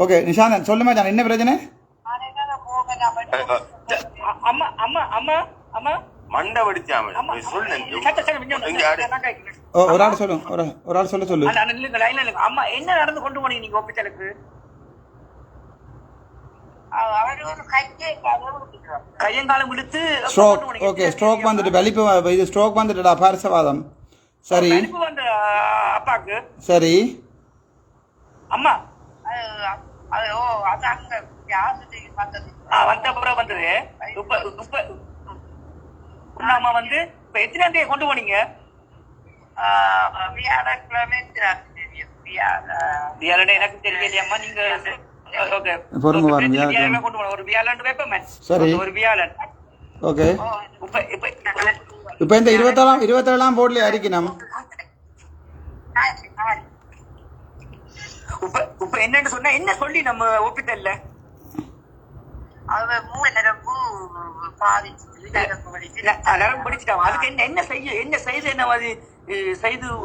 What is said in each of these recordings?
Okay Nishanthan சொல்லு மச்சான் என்ன பிரச்சனை? அம்மா அம்மா அம்மா அம்மா. மண்டை வடிச்சாம அம்மா ஒரு ஆள் சொல்லு ஒரு ஒரு ஆள் சொல்ல சொல்லு. அம்மா என்ன நடந்து கொண்டு போனீங்க நீங்க ஹாஸ்பிட்டலுக்கு கையங்காலம் இழுத்து ஸ்ட்ரோக். ஓகே ஸ்ட்ரோக் வந்துட்டு வலிப்பு வ- இது ஸ்ட்ரோக் வந்துட்டுடா பாரிசவாதம். சரி. வலிப்பு வந்த ஆ, அப்பாக்கு சரி அம்மா ஆ, வந்த பிறகு வந்தது உங்க அம்மா வந்து இப்ப எத்தனை தேதி கொண்டு போனீங்க? வியாழனே எனக்கு தெரியலையம்மா நீங்க ஒரு வியாழன் வைப்போமே. சரி. ஒரு வியாழன். ஓகே. இப்ப இந்த இருபத்தேழாம் இருபத்தேழாம் போர்டில் அடிக்கணும் இப்ப இப்ப என்னன்னு சொன்னா என்ன சொல்லி நம்ம ஹாஸ்பிட்டல்ல நரம்பு படிச்சுட்டான் அதுக்கு என்ன என்ன செய்ய என்ன செய்து என்ன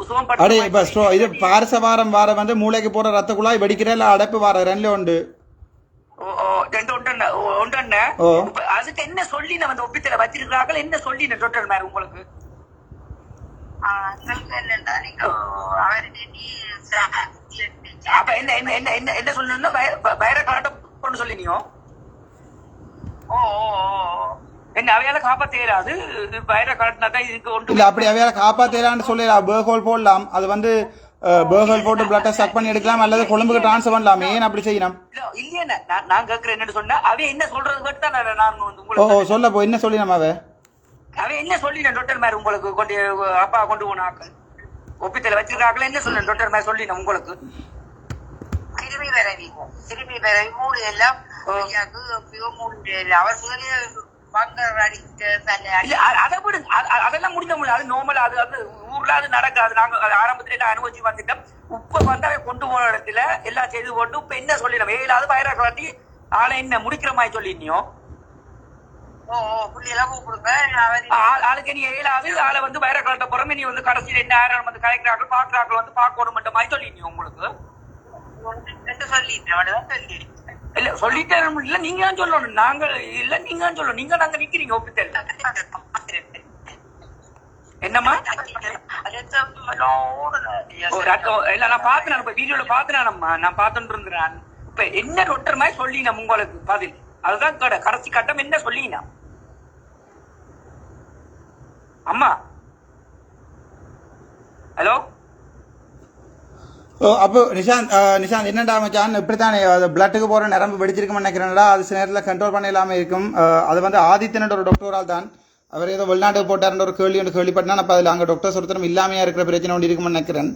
சுகம் அடே இப்போ இது பாரசவாரம் வார வந்து மூளைக்கு போகிற ரத்த குழாய் வெடிக்கிற இல்லை அடைப்பு வார ரெண்டுல உண்டு. அதுக்கு என்ன சொல்லி நம்ம அந்த ஒப்பித்தல வச்சிருக்கிறார்கள்? என்ன சொல்லி டாக்டர் மேம் உங்களுக்கு? அப்ப என்ன என்ன என்ன என்ன என்ன சொல்லணும்னா வயர காட்டம் கொண்டு சொல்லினியோ? என்ன அவையால காப்பாத்த இயலாது வயர காட்டினா தான் இதுக்கு ஒன்று இல்லை அப்படி அவையால காப்பாற்றலான்னு சொல்லலாம் பேர்ஹோல் போடலாம். அது வந்து பேர்ஹோல் போட்டு பிளட்டை சக் பண்ணி எடுக்கலாம். அல்லது கொழும்புக்கு ட்ரான்ஸ்ஃபர் பண்ணலாம். ஏன் அப்படி செய்யணும். இல்ல, இல்லையே நான் நான் கேட்கிறேன் என்னன்னு சொன்னா அவன் என்ன சொல்றது மட்டும் தான் நான் வந்து ஓ ஓ சொல்ல போ. என்ன சொல்லி நம்ம அவ அவன் என்ன சொல்லினேன்? டாக்டர் மேர் உங்களுக்கு கொண்டு அப்பா கொண்டு போன ஆக்கள். ஒப்பித்தல வச்சிருக்காக்கள் என்ன சொன்னேன் டாக்டர் மேர் சொல்லினேன் உங்களுக்கு. திரும்பி வரவி திரும்பி வரவி மூடு எல்லாம் அவர் முதலே அதை விடுங்க அதெல்லாம் முடிஞ்ச முடியல அது அது அது ஊர்ல அது நடக்காது. நாங்க ஆரம்பத்துல எல்லாம் அனுபவிச்சு வந்துட்டோம். இப்ப வந்து அவன் கொண்டு போன இடத்துல எல்லாம் செய்து போட்டு இப்ப என்ன சொல்லிடும் ஏழாவது வயிறா காட்டி ஆளை என்ன முடிக்கிற மாதிரி ஆள் ஆளுக்கு நீ ஏழாவது ஆளை வந்து வயிறா காட்ட போறமே நீ வந்து கடைசியில் என்ன ஆயிரம் வந்து கலைக்கிறார்கள் பாக்குறார்கள் வந்து பார்க்கணும் மாதிரி சொல்லினியோ உங்களுக்கு. இல்ல சொல்லிட்டே இல்ல நீங்க தான் சொல்லணும். நாங்க இல்ல நீங்க தான் சொல்லணும். நீங்க நாங்க நிக்கிறீங்க ஒப்பித்தல் என்னம்மா? இல்ல நான் பார்த்தேன் இப்ப வீடியோல பாத்துனானம்மா நான் பாத்துட்டு இருந்தேன் இப்ப என்ன டாக்டர் மாதிரி சொல்லினா உங்களுக்கு பதில்? அதுதான் கடை. கடைசி கட்டம் என்ன சொல்லினா? அம்மா? ஹலோ? அப்போ நிஷாந்த் நிஷாந்த் என்னடா மச்சான்? இப்படித்தானே அது பிளட்டுக்கு போகிற நரம்பு வெடிச்சிருக்குன்னு நினைக்கிறேன்டா. அது சில நேரத்தில் கண்ட்ரோல் பண்ண இல்லாமல் இருக்கும் அது வந்து ஆதித்யனோட ஒரு டாக்டரால் தான். அவர் ஏதோ வெளிநாட்டுக்கு போட்டாருன்ற ஒரு கேள்வி ஒன்று கேள்விப்பட்டேன். அப்போ அதில் அங்கே டாக்டர்ஸ் ஒருத்தரும் இல்லாமையாக இருக்கிற பிரச்சனை ஒன்று இருக்கும்னு நினைக்கிறேன்.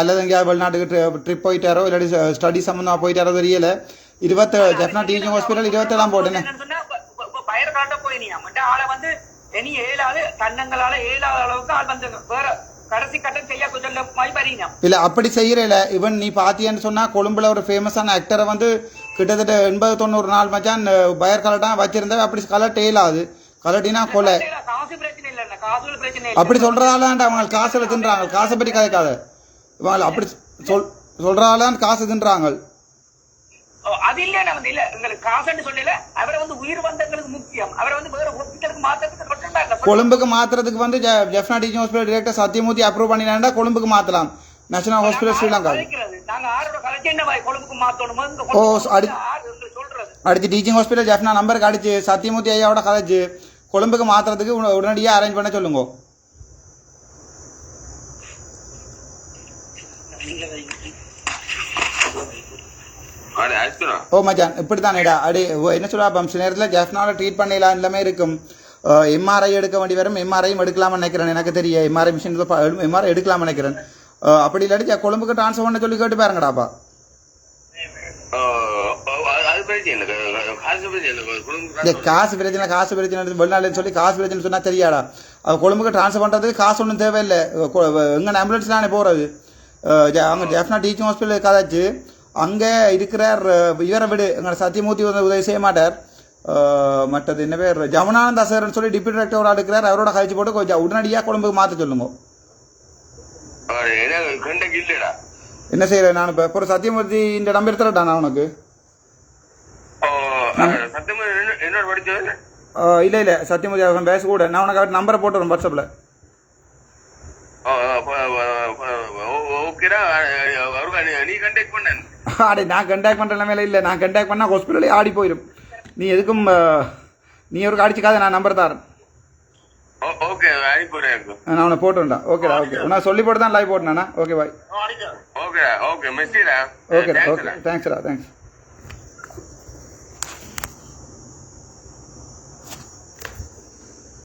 அல்லது எங்கேயாவது வெளிநாட்டுக்கு ட்ரிப் போயிட்டாரோ இல்லாட்டி ஸ்டடி சம்மந்தமாக போயிட்டாரோ தெரியல. இருபத்த ஜெஃப்னா டீச்சிங் ஹாஸ்பிட்டல் இருபத்தேழாம் போட்டேன்னு காட்ட போய் நீ ஆளை வந்து இனி ஏழாவது தன்னங்களால ஏழாத அளவுக்கு ஆள் வந்து வேற இல்லை அப்படி செய்யறல. இவன் நீ பாத்தியன்னு சொன்னா கொழும்புல ஒரு ஃபேமஸான ஆக்டரை வந்து கிட்டத்தட்ட எண்பது தொண்ணூறு நாள் மச்சான் பயர் கலட்டா வச்சிருந்தா அப்படி கலட்ட இயலாது கலட்டினா கொலை. காசு பிரச்சனை இல்ல காசு பிரச்சனை இல்ல. அப்படி சொல்றதால அவங்க காசு தின்றாங்க. காசை பற்றி கதைக்காத. இவங்க அப்படி சொல் சொல்றதால காசு தின்றாங்க. அது இல்ல வந்து இல்ல. உங்களுக்கு காசுன்னு சொல்லல அவரை வந்து உயிர் வந்தங்களுக்கு முக்கியம். அவரை வந்து வேற ஹாஸ்பிட்டலுக்கு மட்டும்தான் கொழும்புக்கு மாத்துறதுக்கு வந்து Jaffna teaching hospital director Sathiyamoorthy approve பண்ணினா கொழும்புக்கு மாத்தலாம். National hospital Sri Lanka. ஓ, கொண்டு அடி- ஆறு உங்களுக்கு சொல்றது. அடிச்சு டீச்சிங் ஹாஸ்பிட்டல் ஜெஃப்னா நம்பருக்கு அடிச்சு சத்தியமூர்த்தி ஐயாவோட கதைச்சு கொழும்புக்கு மாத்துறதுக்கு உட- உடனடியாக அரேஞ்ச் பண்ண சொல்லுங்க. ஓ மச்சான் இப்படி தானேடா அடி ஓ, என்ன சொல்லுவா அப்போ சில நேரத்தில் ஜெஃப்னாவில் ட்ரீட் பண்ணிடலாம் எல்லாமே இருக்கும். எம்ஆர்ஐ எடுக்க வேண்டி வரும். எம்ஆர்ஐயும் எடுக்கலாம்னு நினைக்கிறேன். எனக்கு தெரியும். எம்ஆர்ஐ மிஷின் எம்ஆர்ஐ எடுக்கலாம்னு நினைக்கிறேன். அப்படி இல்லாட்டி கொழும்புக்கு ட்ரான்ஸ்ஃபர் பண்ண சொல்லி கேட்டு பாருங்கடாப்பா காசு பிரச்சனை காசு பிரச்சனை வெளிநாடுன்னு சொல்லி காசு பிரச்சனை சொன்னா தெரியாடா கொழும்புக்கு ட்ரான்ஸ்ஃபர் பண்ணுறதுக்கு காசு ஒன்றும் தேவையில்லை. எங்கே ஆம்புலன்ஸ்லானே போகிறது அங்கே ஜெஃப்னா டீச்சிங் ஹாஸ்பிட்டல் கதாச்சு அங்கே இருக்கிறார் அஹ், இவரை விடு. எங்களோட சத்தியமூர்த்தி வந்து உதவி செய்ய மாட்டார். மற்றது என்ன பேர்? ஜமுனானந்த சார்னு சொல்லி டிப்யூட்டி டைரக்டர் ஒரு ஆள் இருக்கிறார். அவரோட கழிச்சு போட்டு கொஞ்சம் உடனடியாக கொழும்புக்கு மாற்ற சொல்லுங்க. என்ன செய்கிறேன் நான் இப்போ? ஒரு சத்தியமூர்த்தி இந்த நம்பர் தரட்டா நான் உனக்கு. இல்லை இல்லை. சத்தியமூர்த்தி அவன் பேச கூட. நான் உனக்கு அவர் நம்பரை போட்டு வரேன் வாட்ஸ்அப்பில் ஓகேடா. அவருக்கு நீ கண்டெக்ட் பண்ண. அடே நான் கண்டாக்ட் பண்ணுற நிலைமையில இல்லை. நான் கண்டாக்ட் பண்ணால் ஹாஸ்பிட்டலே ஆடி போயிடும் நீ எதுக்கும் நீ ஒரு அடிச்சுக்காத நான் நம்பர் தரேன். ஓகே நான் உன்னை போட்டுண்டா ஓகேடா ஓகே. நான் சொல்லி போட்டு தான் லைவ் போட்டேண்ணா ஓகே பாய் ஓகே ஓகேடா ஓகே. தேங்க்ஸ்டா தேங்க்ஸ்